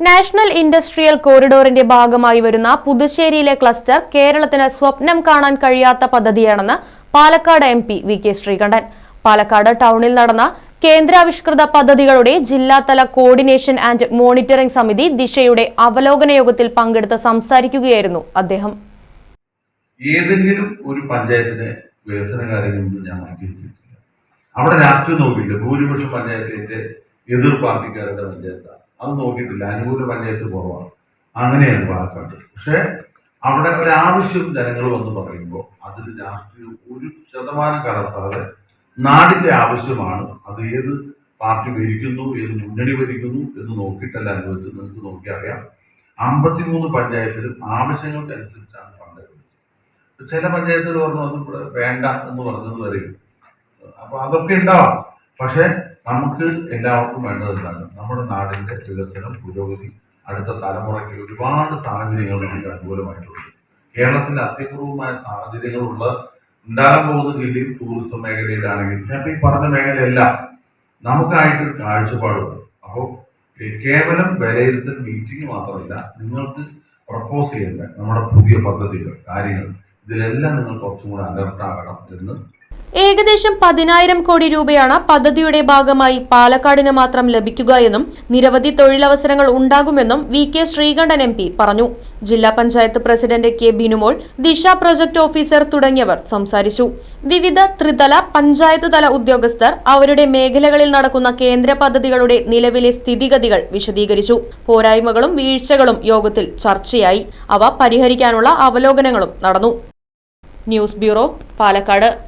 National industrial കോറിഡോറിന്റെ ഭാഗമായി വരുന്ന പുതുശ്ശേരിയിലെ cluster കേരളത്തിന് സ്വപ്നം കാണാൻ കഴിയാത്ത പദ്ധതിയാണെന്ന് Palakkad M P V K Sreekandan. Palakkad ടൗണിൽ നടന്ന കേന്ദ്രാവിഷ്കൃത പദ്ധതികളുടെ ജില്ലാതല കോർഡിനേഷൻ ആൻഡ് മോണിറ്ററിംഗ് സമിതി ദിശയുടെ അവലോകന യോഗത്തിൽ പങ്കെടുത്ത് സംസാരിക്കുകയായിരുന്നു അദ്ദേഹം. ഏതെങ്കിലും ഒരു പഞ്ചായത്തിലെ വികസന കാര്യങ്ങളൊന്നും ഞാൻ മാറ്റിയിരിക്കില്ല അവിടെ രാഷ്ട്രീയം നോക്കിയില്ല ഭൂരിപക്ഷ പഞ്ചായത്തിന്റെ എതിർ പാർട്ടിക്കാരുടെ പഞ്ചായത്താണ്. അത് നോക്കിയിട്ടില്ല. അനുകൂല പഞ്ചായത്ത് കുറവാണ്. അങ്ങനെയാണ് പാലക്കാട്. പക്ഷേ അവിടെ ഒരാവശ്യം ജനങ്ങൾ വന്ന് പറയുമ്പോൾ അതിൽ രാഷ്ട്രീയം ഒരു ശതമാനം കലർത്താതെ നാടിന്റെ ആവശ്യമാണ്. അത് ഏത് പാർട്ടി ഭരിക്കുന്നു ഏത് മുന്നണി ഭരിക്കുന്നു എന്ന് നോക്കിയിട്ടല്ല അനുഭവിച്ചത്. നിങ്ങൾക്ക് നോക്കിയറിയാം. അമ്പത്തിമൂന്ന് പഞ്ചായത്തിലും ആവശ്യങ്ങൾക്കനുസരിച്ചാണ് ഫണ്ട് അനുവദിച്ചത് ചില പഞ്ചായത്തുകൾ പറഞ്ഞു അത് വേണ്ട എന്ന് പറഞ്ഞത് വരെയും അപ്പോൾ അതൊക്കെ ഉണ്ടാവാം. പക്ഷെ നമുക്ക് എല്ലാവർക്കും വേണ്ടത് എന്താണ്? നമ്മുടെ നാടിന്റെ വികസനം പുരോഗതി അടുത്ത തലമുറയ്ക്ക് ഒരുപാട് സാഹചര്യങ്ങൾ നമുക്ക് അനുകൂലമായിട്ടുണ്ട്. കേരളത്തിന്റെ അത്യപൂർവമായ സാഹചര്യങ്ങളുള്ള ഉണ്ടാകാൻ പോകുന്ന ജില്ലയിൽ ടൂറിസം മേഖലയിലാണെങ്കിൽ ഞാൻ ഈ പറഞ്ഞ മേഖലയെല്ലാം നമുക്കായിട്ടൊരു കാഴ്ചപ്പാടുണ്ട്. അപ്പോൾ കേവലം വിലയിരുത്തൽ മീറ്റിംഗ് മാത്രമല്ല നിങ്ങൾക്ക് പ്രപ്പോസ് ചെയ്യേണ്ട നമ്മുടെ പുതിയ പദ്ധതികൾ കാര്യങ്ങൾ ഇതിലെല്ലാം നിങ്ങൾ കുറച്ചും കൂടെ അലർട്ടാകണം എന്ന് ഏകദേശം പതിനായിരം കോടി രൂപയാണ് പദ്ധതിയുടെ ഭാഗമായി പാലക്കാടിന് മാത്രം ലഭിക്കുക എന്നും നിരവധി തൊഴിലവസരങ്ങൾ ഉണ്ടാകുമെന്നും വി കെ ശ്രീകണ്ഠൻ എം പറഞ്ഞു. ജില്ലാ പഞ്ചായത്ത് പ്രസിഡന്റ് കെ ബിനുമോൾ ദിശ പ്രൊജക്ട് ഓഫീസർ തുടങ്ങിയവർ സംസാരിച്ചു. വിവിധ ത്രിതല പഞ്ചായത്ത് തല ഉദ്യോഗസ്ഥർ അവരുടെ മേഖലകളിൽ നടക്കുന്ന കേന്ദ്ര പദ്ധതികളുടെ നിലവിലെ സ്ഥിതിഗതികൾ വിശദീകരിച്ചു. പോരായ്മകളും വീഴ്ചകളും യോഗത്തിൽ ചർച്ചയായി. അവ പരിഹരിക്കാനുള്ള അവലോകനങ്ങളും നടന്നു. News bureau Palakkad.